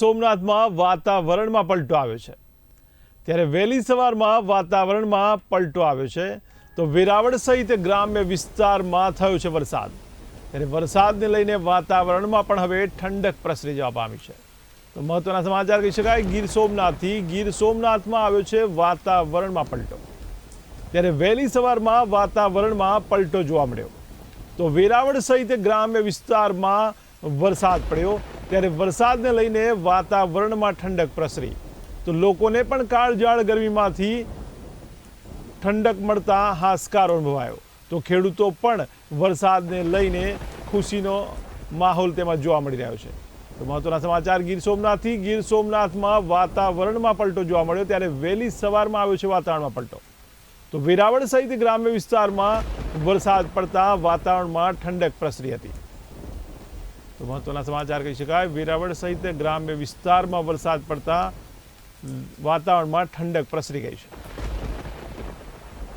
સોમનાથમાં વાતાવરણમાં પલટો આવ્યો છે. ત્યારે વહેલી સવારમાં વાતાવરણમાં પલટો આવ્યો છે. તો વેરાવળ સહિત ગ્રામ્ય વિસ્તારમાં થયો છે વરસાદ. ત્યારે વરસાદને લઈને વાતાવરણમાં પણ હવે ઠંડક પ્રસરી જવા પામી છે. તો મહત્વના સમાચાર કહી શકાય, ગીર સોમનાથથી ગીર સોમનાથમાં આવ્યો છે વાતાવરણમાં પલટો. ત્યારે વહેલી સવારમાં વાતાવરણમાં પલટો જોવા મળ્યો. તો વેરાવળ સહિત ગ્રામ્ય વિસ્તારમાં વરસાદ પડ્યો. ત્યારે વરસાદને લઈને વાતાવરણમાં ઠંડક પ્રસરી. તો લોકોને પણ કાળજાળ ગરમીમાંથી ઠંડક મળતા હાશકાર અનુભવાયો. તો ખેડૂતો પણ વરસાદને લઈને ખુશીનો માહોલ તેમાં જોવા મળી રહ્યો છે. તો મહત્વના સમાચાર, ગીર સોમનાથથી ગીર સોમનાથમાં વાતાવરણમાં પલટો જોવા મળ્યો, ત્યારે વહેલી સવારમાં આવ્યો છે વાતાવરણમાં પલટો. તો વેરાવળ સહિત ગ્રામ્ય વિસ્તારમાં વરસાદ પડતા વાતાવરણમાં ઠંડક પ્રસરી હતી. તો મહત્વના સમાચાર કહી શકાય. વેરાવળ સહિત ગ્રામ્ય વિસ્તારમાં વરસાદ પડતા વાતાવરણમાં ઠંડક પ્રસરી ગઈ છે.